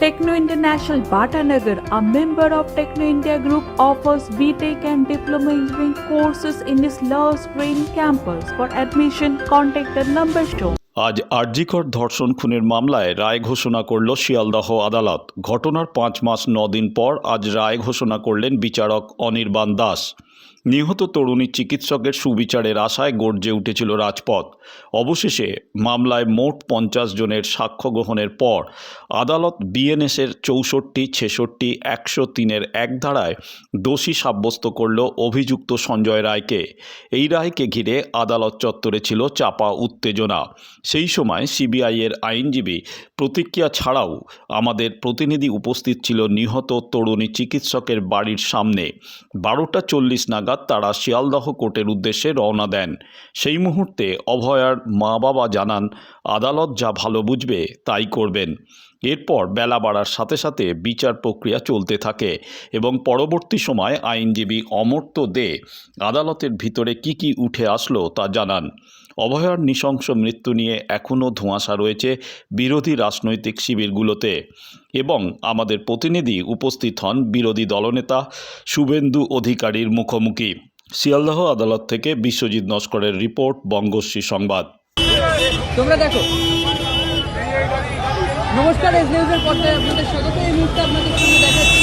Techno International Bhatanagar, a member of Techno India Group, offers BTEC and Diploma Engineering courses in its Love Green campus. For admission, contact the number shown. আজ আরজিকর ধর্ষণ খুনের মামলায় রায় ঘোষণা করল শিয়ালদহ আদালত ঘটনার পাঁচ মাস দিন পর আজ রায় ঘোষণা করলেন বিচারক অনির্বাণ দাস নিহত তরুণী চিকিৎসকের সুবিচারের আশায় গর্জে উঠেছিল রাজপথ। অবশেষে মামলায় মোট পঞ্চাশ জনের সাক্ষ্য গ্রহণের পর আদালত বিএনএসের চৌষট্টি, ছেষট্টি, একশো তিনের এক ধারায় দোষী সাব্যস্ত করল অভিযুক্ত সঞ্জয় রায়কে। এই রায়কে ঘিরে আদালত চত্বরে ছিল চাপা উত্তেজনা। সেই সময় সিবিআইয়ের আইনজীবী প্রতিক্রিয়া ছাড়াও আমাদের প্রতিনিধি উপস্থিত ছিল নিহত তরুণী চিকিৎসকের বাড়ির সামনে। বারোটা চল্লিশ নাগাদ তারা শিয়ালদহ কোর্টের উদ্দেশ্যে রওনা দেন। সেই মুহূর্তে অভয়ার মা বাবা জানান, আদালত যা ভালো বুঝবে, তাই করবেন। এরপর বেলা বাড়ার সাথে সাথে বিচার প্রক্রিয়া চলতে থাকে এবং পরবর্তী সময় আইনজীবী অমর্ত্য দে আদালতের ভিতরে কি কি উঠে আসলো তা জানান। অভয়ার নৃশংস মৃত্যু নিয়ে এখনও ধোঁয়াশা রয়েছে বিরোধী রাজনৈতিক শিবিরগুলোতে। এবং আমাদের প্রতিনিধি উপস্থিত হন বিরোধী দলনেতা শুভেন্দু অধিকারীর মুখোমুখি। শিয়ালদহ আদালত থেকে বিশ্বজিৎ নস্করের রিপোর্ট, বঙ্গশ্রী সংবাদ। নমস্কার, এস নিউজের আপনাদের স্বাগত। এই মুহূর্তে আপনাদের দেখাচ্ছি।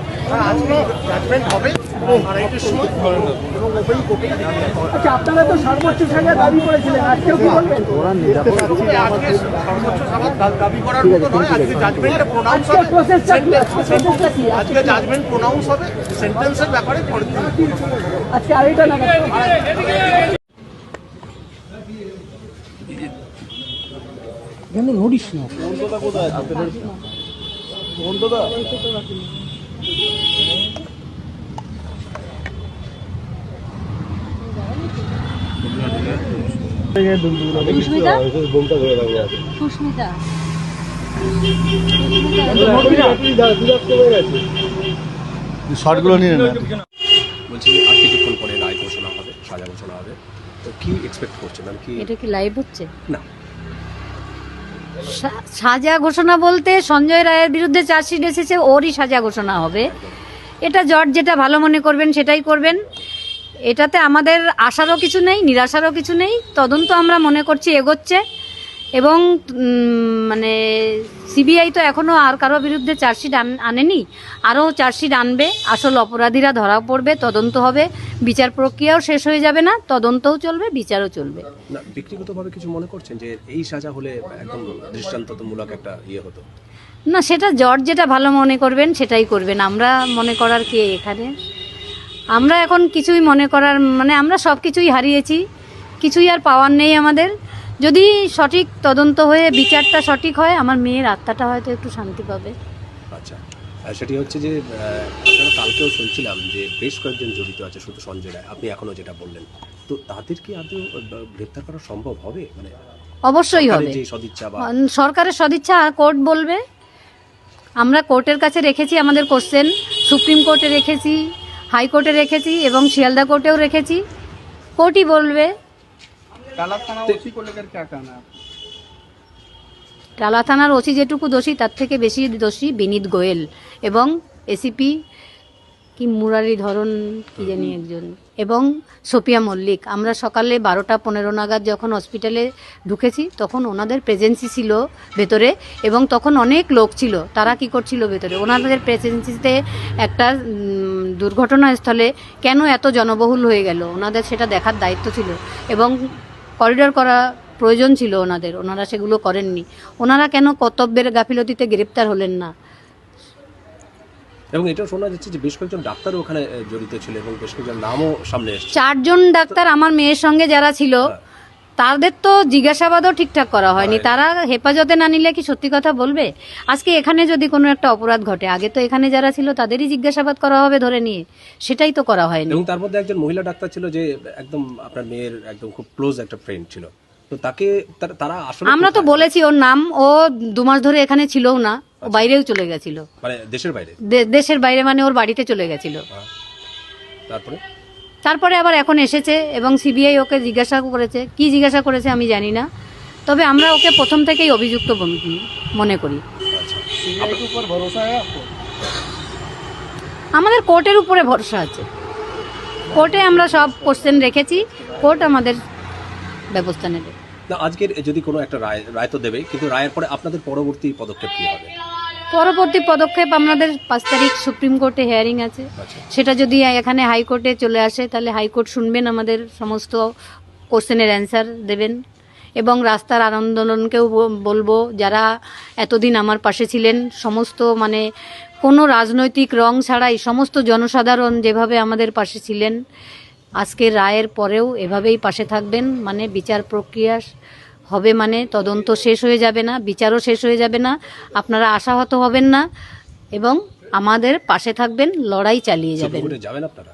এতদিন তো বিচার প্রক্রিয়া আপনি চলেন কি বলবেন আচ্ছা আপনারা তো সর্বোচ্চ সাজা দাবি করেছিলেন আজকেও কি বলবেন? দাবি করার মতো নয়। আজকে জাজমেন্টটা প্রোনাউন্স হবে। আজকে জাজমেন্ট প্রোনাউন্স হবে। সেন্টেন্সের ব্যাপারে পরের আজকে আড়াইটা নাগাদ। কেন নোটিস না। সুস্মিতা? শর্টগুলো নিয়ে বলছি আর কিছুক্ষণ পরে রায় ঘোষণা হবে সাজা ঘোষণা হবে। তো কি এক্সপেক্ট করছেন? আর কি এটা কি লাইভ হচ্ছে? না। সাজা ঘোষণা বলতে সঞ্জয় রায়ের বিরুদ্ধে চার্জশিট এসেছে, ওরই সাজা ঘোষণা হবে। এটা জট যেটা ভালো মনে করবেন সেটাই করবেন। এটাতে আমাদের আশারও কিছু নেই, নিরাশারও কিছু নেই। তদন্ত আমরা মনে করছি এগোচ্ছে। এবং মানে সিবিআই তো এখনও আর কারও বিরুদ্ধে চার্জশিট আন- আনেনি। আরও চার্জশিট আনবে। আসল অপরাধীরা ধরা পড়বে তদন্ত হবে। বিচার প্রক্রিয়াও শেষ হয়ে যাবে না তদন্তও চলবে বিচারও চলবে। না ব্যক্তিগতভাবে কিছু মনে করছেন যে এই সাজা হলে একদম দৃষ্টান্তমূলক একটা ইয়ে হতো? না সেটা জজ যেটা ভালো মনে করবেন সেটাই করবেন। আমরা মনে করার কে এখানে? আমরা এখন কিছুই মনে করার মানে আমরা সব কিছুই হারিয়েছি। কিছুই আর পাওয়ার নেই আমাদের। যদি সঠিক তদন্ত হয়ে বিচারটা সঠিক হয় আমার মেয়ের আত্মাটা হয়তো একটু শান্তি পাবে। আচ্ছা। সেটি হচ্ছে যে আপনারা কালকেও শুনছিলাম যে বেশ কয়েকজন জড়িত আছে শুধু সঞ্জয় রায়। আপনি এখনও যেটা বললেন। তো তাদের কি আদৌ গ্রেপ্তার করা সম্ভব হবে? মানে অবশ্যই হবে। সরকারের সদিচ্ছা সরকারের সদিচ্ছা কোর্ট বলবে। আমরা কোর্টের কাছে রেখেছি আমাদের কোশ্চেন। সুপ্রিম কোর্টে রেখেছি হাইকোর্টে রেখেছি এবং শিয়ালদা কোর্টেও রেখেছি। কোর্টই বলবে। টালা থানার ওসি যেটুকু দোষী তার থেকে বেশি দোষী বিনীত গোয়েল এবং এসিপি কি মুরারি ধরন কি জানি একজন এবং সোপিয়া মল্লিক। আমরা সকালে বারোটা পনেরো নাগাদ যখন হসপিটালে ঢুকেছি তখন ওনাদের প্রেজেন্সি ছিল ভেতরে এবং তখন অনেক লোক ছিল। তারা কি করছিল ভেতরে? ওনাদের প্রেজেন্সিতে একটা দুর্ঘটনাস্থলে কেন এত জনবহুল হয়ে গেল? ওনাদের সেটা দেখার দায়িত্ব ছিল। এবং করিডর করা প্রয়োজন ছিল ওনাদের ওনারা সেগুলো করেননি। ওনারা কেন কর্তব্যের গাফিলতিতে গ্রেপ্তার হলেন না? এবং এটাও শোনা যাচ্ছে যে বেশ কয়েকজন ডাক্তার ওখানে জড়িত ছিল এবং বেশ কয়েকজন নামও সামনে এসেছে। চারজন ডাক্তার আমার মেয়ের সঙ্গে যারা ছিল তাদের তো জিজ্ঞাসাবাদও ঠিকঠাক করা হয়নি। তারা হেফাজতে না নিলে কি সত্যি কথা বলবে? আজকে এখানে যদি কোনো একটা অপরাধ ঘটে আগে তো এখানে যারা ছিল তাদেরই জিজ্ঞাসাবাদ করা হবে ধরে নিয়ে। সেটাই তো করা হয়নি। এবং তার মধ্যে একজন মহিলা ডাক্তার ছিল যে একদম আপনার মেয়ের একদম খুব ক্লোজ একটা ফ্রেন্ড ছিল। তো তাকে তারা আসলে আমরা তো বলেছি ওর নাম ও দু মাস ধরে এখানে ছিলও না ও বাইরেও চলে গেছিল। মানে দেশের বাইরে? দেশের বাইরে মানে ওর বাড়িতে চলে গেছিল। তারপরে? তারপরে আবার এখন এসেছে এবং সিবিআই ওকে জিজ্ঞাসা করেছে। কি জিজ্ঞাসা করেছে আমি জানি না। তবে আমরা ওকে প্রথম থেকেই অভিযুক্ত মনে করি। আমাদের কোর্টের উপরে ভরসা আছে। কোর্টে আমরা সব কোশ্চেন রেখেছি। কোর্ট আমাদের ব্যবস্থা নেবে। আজকের যদি কোনো একটা রায় রায় তো দেবে, কিন্তু রায়ের পরে আপনাদের পরবর্তী পদক্ষেপ কি হবে? পরবর্তী পদক্ষেপ আমাদের পাঁচ তারিখ সুপ্রিম কোর্টে হেয়ারিং আছে। আচ্ছা। সেটা যদি এখানে হাইকোর্টে চলে আসে তাহলে হাইকোর্ট শুনবেন আমাদের সমস্ত কোশ্চেনের অ্যান্সার দেবেন। এবং রাস্তার আন্দোলনকেও বলব যারা এতদিন আমার পাশে ছিলেন সমস্ত মানে কোনো রাজনৈতিক রং ছাড়াই সমস্ত জনসাধারণ যেভাবে আমাদের পাশে ছিলেন আজকের রায়ের পরেও এভাবেই পাশে থাকবেন। মানে বিচার প্রক্রিয়া হবে মানে তদন্ত শেষ হয়ে যাবে না বিচারও শেষ হয়ে যাবে না আপনারা আশাহত হবেন না এবং আমাদের পাশে থাকবেন লড়াই চালিয়ে যাবেন। যাবেন আপনারা?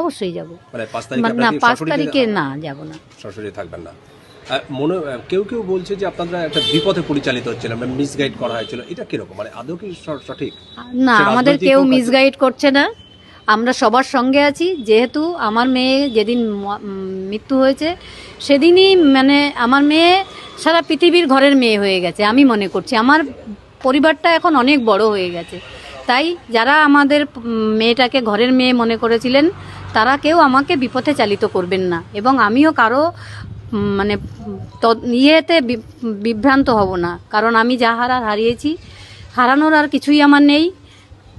অবশ্যই যাব। মানে পাঁচ তারিখে না পাঁচ তারিখে না যাব না। সরাসরি থাকবেন না। মনে কেউ কেউ বলছে যে আপনারা একটা বিপথে পরিচালিত হচ্ছিলেন মানে মিসগাইড করা হয়েছিল। এটা কীরকম? মানে আদৌ কি সঠিক? না আমাদের কেউ মিসগাইড করছে না। আমরা সবার সঙ্গে আছি। যেহেতু আমার মেয়ে যেদিন মৃত্যু হয়েছে, সেদিনই মানে আমার মেয়ে সারা পৃথিবীর ঘরের মেয়ে হয়ে গেছে, আমি মনে করছি। আমার পরিবারটা এখন অনেক বড় হয়ে গেছে। তাই যারা আমাদের মেয়েটাকে ঘরের মেয়ে মনে করেছিলেন, তারা কেউ আমাকে বিপথে চালিত করবেন না এবং আমিও কারও মানে ইয়েতে বিভ্রান্ত হব না। কারণ আমি যা হারার হারিয়েছি, হারানোর আর কিছুই আমার নেই।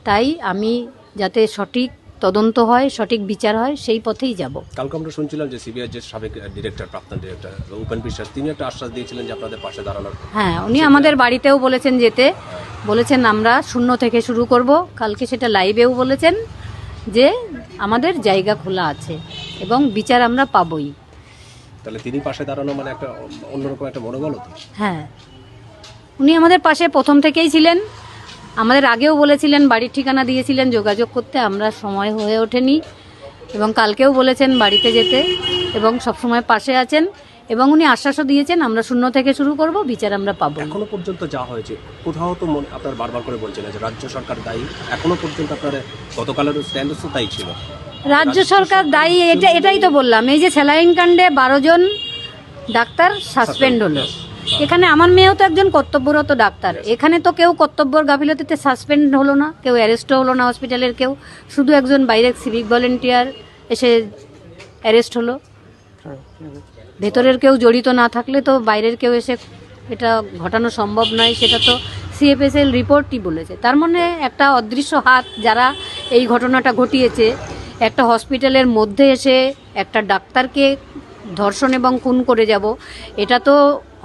তাই আমি যাতে সঠিক তদন্ত হয় সঠিক বিচার হয় সেই পথেই যাব। কালকে আমরা শুনছিলাম যে সিবিআই যে সাবেক ডিরেক্টর প্রাক্তন ডিরেক্টর উপেন বিশ্বাস তিনি একটা আশ্বাস দিয়েছিলেন যে আপনাদের পাশে দাঁড়ানোর হ্যাঁ উনি আমাদের বাড়িতেও বলেছেন যেতে। বলেছেন আমরা শূন্য থেকে শুরু করব। কালকে সেটা লাইভেও বলেছেন যে আমাদের জায়গা খোলা আছে এবং বিচার আমরা পাবই। তাহলে তিনি পাশে দাঁড়ানো মানে একটা অন্যরকম একটা মনোবল হ্যাঁ। উনি আমাদের পাশে প্রথম থেকেই ছিলেন। আমাদের আগেও বলেছিলেন বাড়ির ঠিকানা দিয়েছিলেন যোগাযোগ করতে আমরা সময় হয়ে ওঠেনি এবং কালকেও বলেছেন বাড়িতে যেতে এবং সবসময় পাশে আছেন এবং উনি আশ্বাসও দিয়েছেন আমরা শূন্য থেকে শুরু করব বিচার আমরা পাবো। এখনও পর্যন্ত যা হয়েছে কোথাও তো মনে- আপনার বারবার করে বলছেন যে রাজ্য সরকার দায়ী এখনও পর্যন্ত আপনার গতকালের স্ট্যান্ডার্স তো তাই ছিল। রাজ্য সরকার দায়ী এটা এটাই তো বললাম এই যে স্যালাইন কাণ্ডে বারো জন ডাক্তার সাসপেন্ড হলো। এখানে আমার মেয়েও তো একজন কর্তব্যরত ডাক্তার। এখানে তো কেউ কর্তব্যর গাফিলতিতে সাসপেন্ড হলো না কেউ অ্যারেস্টও হলো না হসপিটালের কেউ শুধু একজন বাইরের সিভিক ভলেন্টিয়ার এসে অ্যারেস্ট হলো। ভেতরের কেউ জড়িত না থাকলে তো বাইরের কেউ এসে এটা ঘটানো সম্ভব নয় সেটা তো সিএফএসএল রিপোর্টই বলেছে। তার মানে একটা অদৃশ্য হাত যারা এই ঘটনাটা ঘটিয়েছে একটা হসপিটালের মধ্যে এসে একটা ডাক্তারকে ধর্ষণ এবং খুন করে যাব এটা তো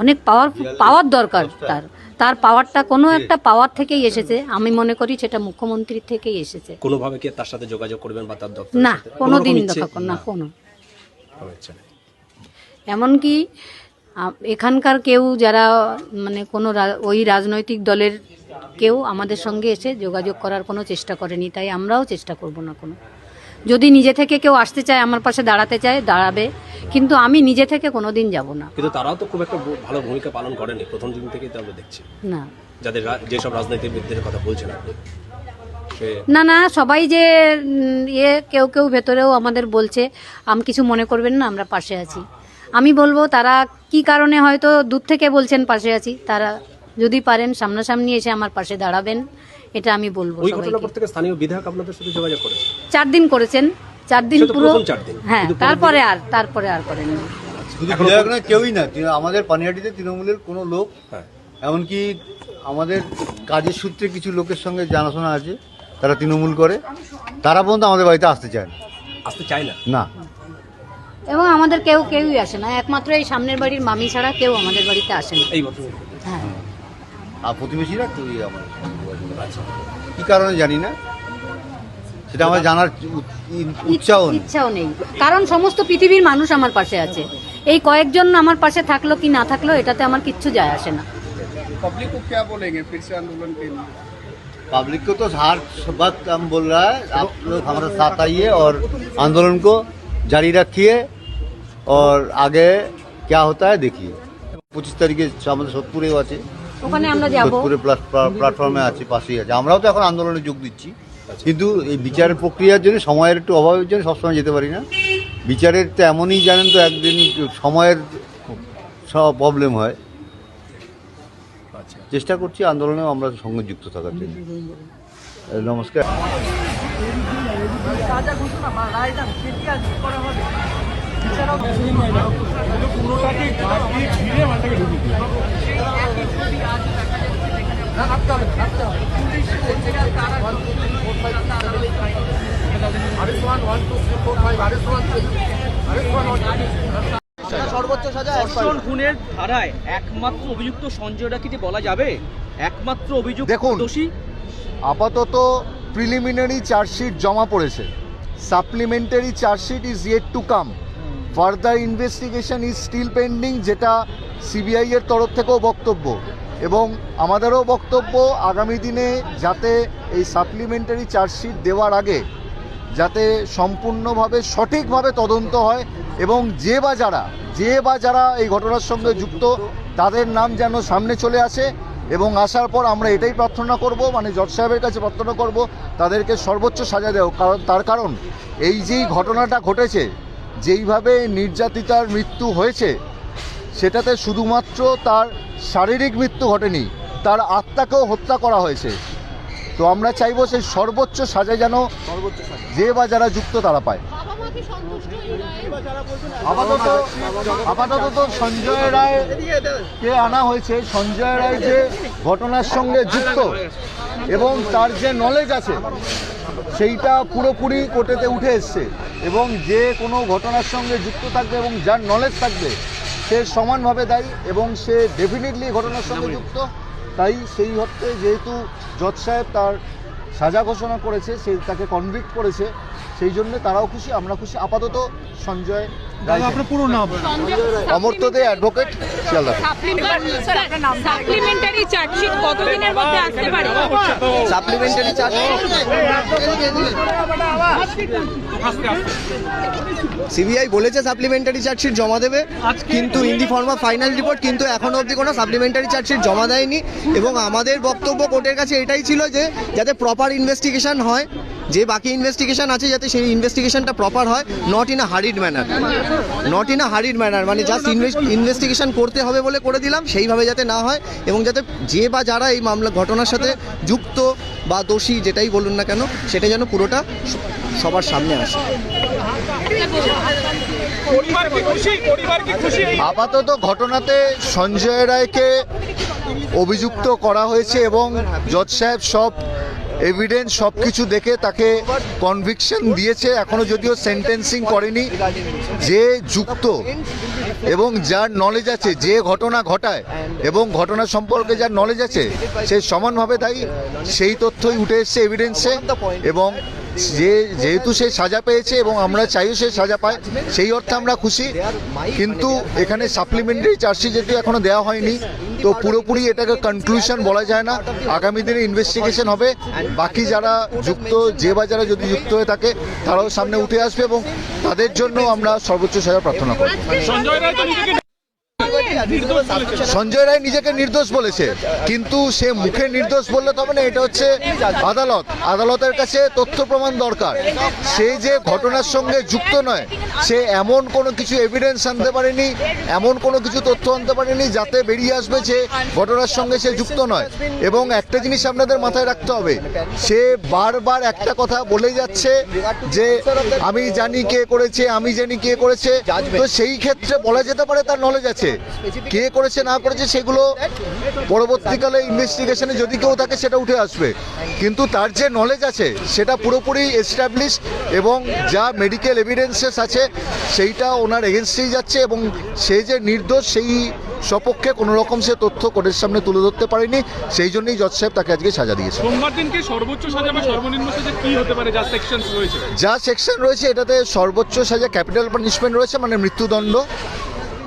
অনেক পাওয়ার পাওয়ার দরকার তার। তার পাওয়ারটা কোনো একটা পাওয়ার থেকেই এসেছে আমি মনে করি সেটা মুখ্যমন্ত্রীর থেকেই এসেছে। কোনোভাবে কি তার সাথে যোগাযোগ করবেন বা তার দপ্তর না কোনো দিন দেখা না কোনো। এমনকি এখানকার কেউ যারা মানে কোনো ওই রাজনৈতিক দলের কেউ আমাদের সঙ্গে এসে যোগাযোগ করার কোনো চেষ্টা করেনি তাই আমরাও চেষ্টা করব না কোনো। যদি নিজে থেকে কেউ আসতে চায় আমার পাশে দাঁড়াতে চায় দাঁড়াবে। কিন্তু আমি নিজে থেকে কোনো দিন যাব না। কিন্তু তারাও তো খুব একটা ভালো ভূমিকা পালন করেনি। প্রথম দিন থেকেই তো আমরা দেখছি। না। যাদের যেসব রাজনীতিবিদদের কথা বলছেন আপনি না না সবাই যে ইয়ে কেউ কেউ ভেতরেও আমাদের বলছে আম কিছু মনে করবেন না আমরা পাশে আছি। আমি বলব তারা কি কারণে হয়তো দূর থেকে বলছেন পাশে আছি তারা যদি পারেন সামনাসামনি এসে আমার পাশে দাঁড়াবেন। এটা আমি বলব ওই ঘটনার পর থেকে স্থানীয় বিধায়ক আপনাদের সাথে যোগাযোগ করেছে চার দিন করেছেন। চার দিন পুরো চার দিন। হ্যাঁ তারপরে আর তারপরে আর করেন শুধু বিধায়ক না কেউই না। আমাদের পানিহাটিতে তৃণমূলের কোনো লোক। হ্যাঁ। এমনকি আমাদের কাজের সূত্রে কিছু লোকের সঙ্গে জানাশোনা আছে। তারা তৃণমূল করে। তারা পর্যন্ত আমাদের বাড়িতে আসতে চায় না। আসতে চাই না? না। এবং আমাদের কেউ কেউই আসে না। একমাত্র এই সামনের বাড়ির মামি ছাড়া কেউ আমাদের বাড়িতে আসে না। এই বছর। হ্যাঁ। আর প্রতিবেশীরা কেউই আমাদের সঙ্গে যোগাযোগ করে না। কি কারণে জানি না সেটা আমার জানার উ- ই- উৎসাহ নেই ইচ্ছাও নেই কারণ সমস্ত পৃথিবীর মানুষ আমার পাশে আছে এই কয়েকজন আমার পাশে থাকলো কি না থাকলো এটাতে আমার কিচ্ছু যায় আসে না पब्लिक को क्या बोलेंगे फिर से आंदोलन के लिए पब्लिक को तो हर वक्त हम बोल रहा है आप लोग हमारे साथ आइए और आंदोलन को जारी रखिए और आगे क्या होता है देखिए পঁচিশ তারিখে আমাদের সোদপুরেও আছে ওখানে আমরা যাব। প্ল্যাটফর্মে আছে পাশেই আছে। আমরাও তো এখন আন্দোলনে যোগ দিচ্ছি। কিন্তু এই বিচারের প্রক্রিয়ার জন্য সময়ের একটু অভাবের জন্য সবসময় যেতে পারি না। বিচারের তো এমনই জানেন তো একদিন সময়ের সব প্রবলেম হয়। আচ্ছা। চেষ্টা করছি আন্দোলনেও আমরা সঙ্গে যুক্ত থাকার জন্য। নমস্কার। ঘোষণা বা রায়দান সেটি আজ করা হবে বিচারক সর্বোচ্চ সাজা ধর্ষণ খুনের ধারায় একমাত্র অভিযুক্ত সঞ্জয় রাখিতে বলা যাবে? একমাত্র অভিযুক্ত দেখুন। দোষী? আপাতত প্রিলিমিনারি চার্জশিট জমা পড়েছে। Supplementary chargesheet is yet to come further investigation is still pending যেটা সিবিআই এর তরফ থেকেও বক্তব্য। এবং আমাদেরও বক্তব্য আগামী দিনে যাতে এই সাপ্লিমেন্টারি চার্জশিট দেওয়ার আগে যাতে সম্পূর্ণভাবে সঠিকভাবে তদন্ত হয় এবং যে বা যারা, যে বা যারা এই ঘটনার সঙ্গে যুক্ত, তাদের নাম যেন সামনে চলে আসে এবং আসার পর আমরা এটাই প্রার্থনা করব মানে জজ সাহেবের কাছে প্রার্থনা করব, তাদেরকে সর্বোচ্চ সাজা দেও কারণ, তার কারণ, এই যেই ঘটনাটা ঘটেছে, যেইভাবে নির্যাতিতার মৃত্যু হয়েছে, সেটাতে শুধুমাত্র তার শারীরিক মৃত্যু ঘটেনি, তার আত্মাকেও হত্যা করা হয়েছে। তো আমরা চাইব সেই সর্বোচ্চ সাজা যেন যে বা যারা যুক্ত তারা পায়। আপাতত আপাতত তো সঞ্জয় রায় কে আনা হয়েছে সঞ্জয় রায় যে ঘটনার সঙ্গে যুক্ত এবং তার যে নলেজ আছে সেইটা পুরোপুরি কোর্টেতে উঠে এসছে এবং যে কোনো ঘটনার সঙ্গে যুক্ত থাকবে এবং যার নলেজ থাকবে সে সমানভাবে দায়ী এবং সে ডেফিনেটলি ঘটনার সঙ্গে যুক্ত। তাই সেই অর্থে যেহেতু জজ সাহেব তার সাজা ঘোষণা করেছে সে তাকে কনভিক্ট করেছে সেই জন্য তারাও খুশি আমরা খুশি আপাতত সঞ্জয় আপনার পুরো নাম Amartya Dey advocate supplementary chargesheet কতদিনের মধ্যে আসতে পারে সাপ্লিমেন্টারি চার্জ সিবিআই বলেছে সাপ্লিমেন্টারি চার্জশিট জমা দেবে কিন্তু ইন্ডি ফর্মা ফাইনাল রিপোর্ট কিন্তু এখন অবধি কোনো সাপ্লিমেন্টারি চার্জশিট জমা দেয়নি। এবং আমাদের বক্তব্য কোর্টের কাছে এটাই ছিল যে যাতে প্রপার ইনভেস্টিগেশন হয় যে বাকি ইনভেস্টিগেশন আছে যাতে সেই ইনভেস্টিগেশনটা প্রপার হয় not in a hurried manner not in a hurried manner মানে জাস্ট ইনভেস্টিগেশন করতে হবে বলে করে দিলাম সেইভাবে যাতে না হয় এবং যাতে যে বা যারা এই মামলা ঘটনার সাথে যুক্ত বা দোষী যেটাই বলুন না কেন সেটা যেন পুরোটা সবার সামনে আসে। আপাতত ঘটনাতে সঞ্জয় রায়কে অভিযুক্ত করা হয়েছে এবং জজ সাহেব সব এভিডেন্স সব কিছু দেখে তাকে কনভিকশন দিয়েছে, এখনও যদিও সেন্টেন্সিং করেনি, যে যুক্ত এবং যার নলেজ আছে, যে ঘটনা ঘটায় এবং ঘটনা সম্পর্কে যার নলেজ আছে, সে সমানভাবে দায়ী। সেই তথ্যই উঠে এসছে এভিডেন্সে এবং যে যেহেতু সে সাজা পেয়েছে এবং আমরা চাইও সে সাজা পায়, সেই অর্থে আমরা খুশি। কিন্তু এখানে সাপ্লিমেন্টারি চার্জশিট যেহেতু এখনও দেওয়া হয়নি তো পুরোপুরি এটাকে কনক্লুশন বলা যায় না। আগামী দিনে ইনভেস্টিগেশন হবে। বাকি যারা যুক্ত, যে বা যারা যদি যুক্ত হয়ে থাকে, তারাও সামনে উঠে আসবে এবং তাদের জন্য আমরা সর্বোচ্চ সাজা প্রার্থনা করব। সঞ্জয় রায় নিজেকে নির্দোষ বলেছে কিন্তু সে মুখে নির্দোষ বললে তবে না এটা হচ্ছে আদালত। আদালতের কাছে তথ্য প্রমাণ দরকার। সে যে ঘটনার সঙ্গে যুক্ত নয় সে এমন কোনো কিছু এভিডেন্স আনতে পারেনি এমন কোনো কিছু তথ্য আনতে পারেনি যাতে বেরিয়ে আসবে যে ঘটনার সঙ্গে সে যুক্ত নয়। এবং একটা জিনিস আপনাদের মাথায় রাখতে হবে সে বারবার একটা কথা বলে যাচ্ছে যে আমি জানি কে করেছে আমি জানি কে করেছে। তো সেই ক্ষেত্রে বলা যেতে পারে তার নলেজ আছে। কে করেছে না করেছে সেগুলো পরবর্তীকালে ইনভেস্টিগেশনে যদি কেউ থাকে সেটা উঠে আসবে। কিন্তু তার যে নলেজ আছে সেটা পুরোপুরি এস্টাবলিশ এবং যা মেডিকেল এভিডেন্সেস আছে সেইটা ওনার এগেনস্টেই যাচ্ছে এবং সে যে নির্দোষ সেই সপক্ষে কোনো রকম সে তথ্য কোর্টের সামনে তুলে ধরতে পারেনি। সেই জন্যই জজ সাহেব তাকে আজকে সাজা দিয়েছে। সোমবার দিনকে সর্বোচ্চ সাজা বা সর্বনিম্ন সাজা কি হতে পারে? যা সেকশন রয়েছে। যা সেকশন রয়েছে এটাতে সর্বোচ্চ সাজা ক্যাপিটাল পানিশমেন্ট রয়েছে মানে মৃত্যুদণ্ড।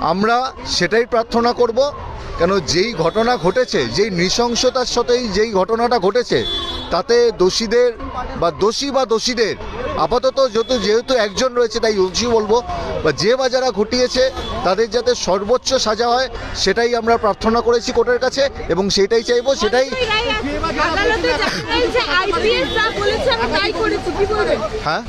আমরা সেটাই প্রার্থনা করব, কেন যেই ঘটনা ঘটেছে, যেই নৃশংসতার সাথেই যেই ঘটনাটা ঘটেছে, তাতে দোষীদের বা দোষী বা দোষীদের আপাতত যেহেতু যেহেতু একজন রয়েছে তাই দোষী বলব বা যে বা যারা ঘটিয়েছে তাদের যাতে সর্বোচ্চ সাজা হয় সেটাই আমরা প্রার্থনা করেছি কোর্টের কাছে এবং সেটাই চাইব সেটাই আইপিএস যা বলেছে আমি তাই করেছি কি বলবেন হ্যাঁ?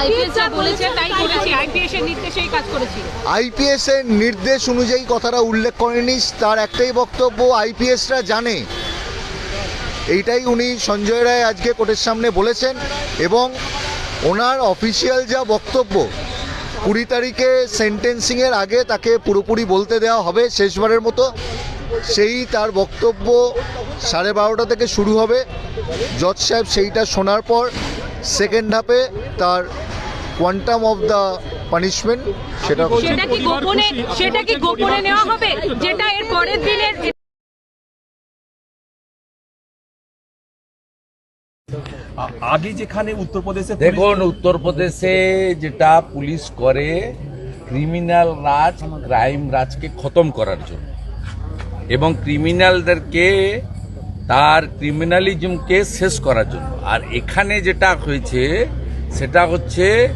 আইপিএস যা বলেছে তাই করেছি আইপিএস এর নির্দেশেই কাজ করেছি। আইপিএস এর নির্দেশ অনুযায়ী কথাটা উল্লেখ করেনি তার একটাই বক্তব্য আইপিএসরা জানে। এইটাই উনি সঞ্জয় রায় আজকে কোর্টের সামনে বলেছেন এবং ওনার অফিসিয়াল যা বক্তব্য কুড়ি তারিখে সেন্টেন্সিংয়ের আগে তাকে পুরোপুরি বলতে দেওয়া হবে শেষবারের মতো সেই তার বক্তব্য সাড়ে বারোটা থেকে শুরু হবে। জজ সাহেব সেইটা শোনার পর সেকেন্ড হাফে তার কোয়ান্টাম অফ দ্য পানিশমেন্ট সেটা সেটা কি গোপনে সেটা কি গোপনে নেওয়া হবে? যেটা এর পরের দিনের আগে যেখানে উত্তরপ্রদেশে দেখুন উত্তরপ্রদেশে যেটা পুলিশ করে ক্রিমিনাল রাজ ক্রাইম রাজকে খতম করার জন্য। এবং ক্রিমিনালদেরকে তার ক্রিমিনালিজমকে শেষ করার জন্য। আর এখানে যেটা হয়েছে সেটা হচ্ছে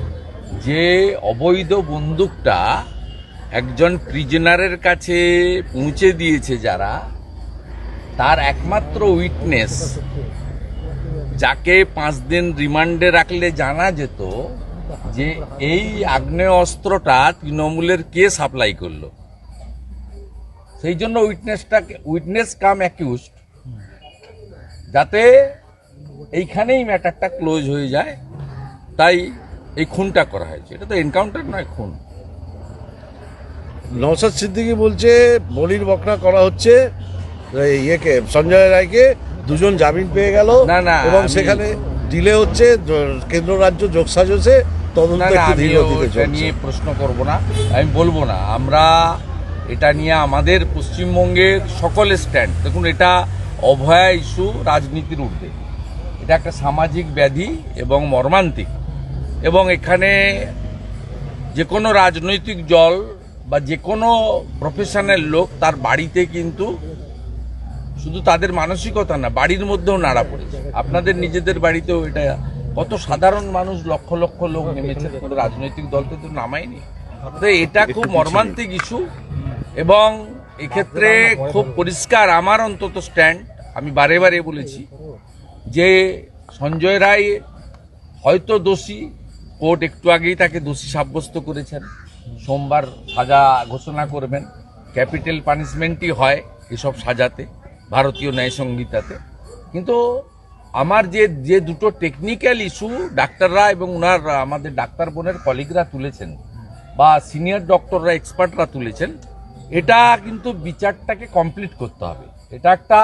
যে অবৈধ বন্দুকটা একজন প্রিজনারের কাছে পৌঁছে দিয়েছে যারা। তার একমাত্র উইটনেস যাকে পাঁচ দিন রিমান্ডে রাখলে জানা যেত যে এই আগ্নেয় অস্ত্রটা তৃণমূলের কে সাপ্লাই করল। সেই জন্য উইটনেসটাকে উইটনেস কাম অ্যাকিউজড। যাতে এইখানেই ম্যাটারটা ক্লোজ হয়ে যায়। তাই এই খুনটা করা হয়েছে। এটা তো এনকাউন্টার নয়, খুন। নওসাদ সিদ্দিকি বলছে বলির বকরা করা হচ্ছে ইয়েকে, সঞ্জয় রায়কে দুজন জামিন পেয়ে গেল না, না, এবং সেখানে ডিলে হচ্ছে কেন্দ্র রাজ্য যোগসাজসে তদন্ত নিয়ে প্রশ্ন করব না আমি বলব না। আমরা এটা নিয়ে আমাদের পশ্চিমবঙ্গের সকলের স্ট্যান্ড দেখুন এটা অভয়া ইস্যু রাজনীতির ঊর্ধ্বে। এটা একটা সামাজিক ব্যাধি এবং মর্মান্তিক। এবং এখানে যে কোনো রাজনৈতিক দল বা যে কোনো প্রফেশনাল লোক তার বাড়িতে কিন্তু শুধু তাদের মানসিকতা না বাড়ির মধ্যেও নাড়া পড়েছে। আপনাদের নিজেদের বাড়িতেও এটা কত সাধারণ মানুষ লক্ষ লক্ষ লোক নেমেছে কোনো রাজনৈতিক দলকে তো নামায়নি। তো এটা খুব মর্মান্তিক ইস্যু এবং এক্ষেত্রে খুব পরিষ্কার আমার অন্তত স্ট্যান্ড আমি বারে বারে বলেছি যে সঞ্জয় রায় হয়তো দোষী কোর্ট একটু আগেই তাকে দোষী সাব্যস্ত করেছেন। সোমবার সাজা ঘোষণা করবেন। ক্যাপিটাল পানিশমেন্টই হয় এসব সাজাতে। ভারতীয় ন্যায় সংহিতাতে। কিন্তু আমার যে যে দুটো টেকনিক্যাল ইস্যু ডাক্তাররা এবং ওনার আমাদের ডাক্তার বোনের কলিগরা তুলেছেন, বা সিনিয়র ডক্টররা এক্সপার্টরা তুলেছেন, এটা কিন্তু বিচারটাকে কমপ্লিট করতে হবে। এটা একটা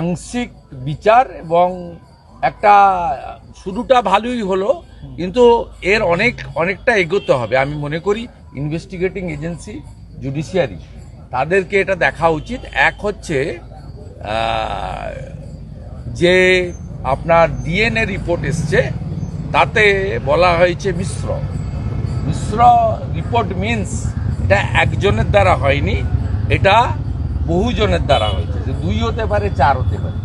আংশিক বিচার এবং একটা, শুরুটা ভালোই হলো, কিন্তু এর অনেক, অনেকটা এগোতে হবে। আমি মনে করি ইনভেস্টিগেটিং এজেন্সি জুডিশিয়ারি তাদেরকে এটা দেখা উচিত। এক হচ্ছে যে আপনার ডিএনএ রিপোর্ট এসছে, তাতে বলা হয়েছে মিশ্র। মিশ্র রিপোর্ট মিন্স এটা একজনের দ্বারা হয়নি, এটা বহুজনের দ্বারা হয়েছে। যে দুই হতে পারে, চার হতে পারে।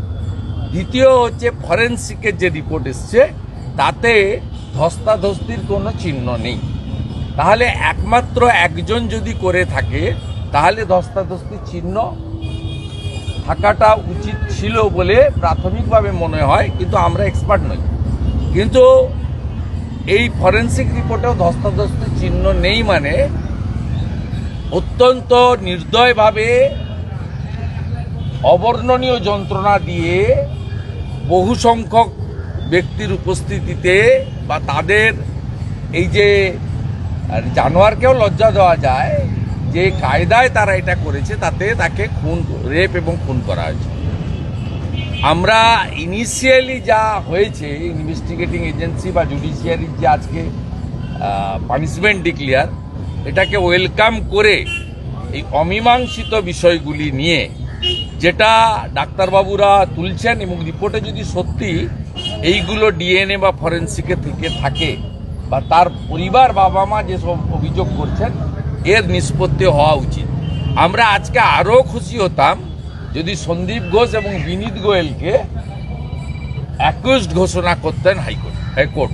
দ্বিতীয় হচ্ছে ফরেন্সিকের যে রিপোর্ট এসছে, তাতে ধস্তাধস্তির কোনো চিহ্ন নেই। তাহলে একমাত্র একজন যদি করে থাকে, তাহলে ধস্তাধস্তির চিহ্ন থাকাটা উচিত ছিল বলে প্রাথমিকভাবে মনে হয়, কিন্তু আমরা এক্সপার্ট নই। কিন্তু এই ফরেন্সিক রিপোর্টেও ধস্তাধস্তির চিহ্ন নেই মানে অত্যন্ত নির্দয়ভাবে অবর্ণনীয় যন্ত্রণা দিয়ে বহু সংখ্যক ব্যক্তির উপস্থিতিতে বা তাদের এই যে জানোয়ারকেও লজ্জা দেওয়া যায় যে কায়দায় তারা এটা করেছে, তাতে তাকে খুন, রেপ এবং খুন করা হয়েছে। আমরা ইনিশিয়ালি যা হয়েছে ইনভেস্টিগেটিং এজেন্সি বা জুডিশিয়ারির যে আজকে পানিশমেন্ট ডিক্লিয়ার এটাকে ওয়েলকাম করে এই অমীমাংসিত বিষয়গুলি নিয়ে যেটা ডাক্তারবাবুরা তুলছেন এবং রিপোর্টে যদি সত্যি এইগুলো ডিএনএ বা ফরেন্সিকে থেকে থাকে বা তার পরিবার বাবা মা যেসব অভিযোগ করছেন এর নিষ্পত্তি হওয়া উচিত। আমরা আজকে আরও খুশি হতাম যদি সন্দীপ ঘোষ এবং বিনীত গোয়েলকে অ্যাকিউজড ঘোষণা করতেন high court high court.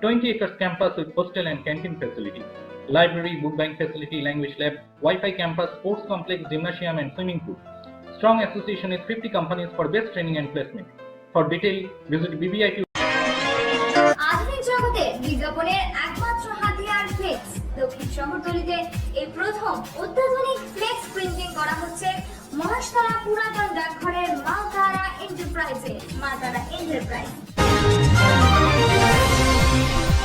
20 acres campus with hostel and canteen facility, library, book bank facility, language lab, Wi-Fi campus, sports complex, gymnasium, and swimming pool. Strong association with 50 companies for best training and placement. For detail, visit হচ্ছে মহাশতলা পুরাতন ডাকঘরের এন্টারপ্রাইজে enterprise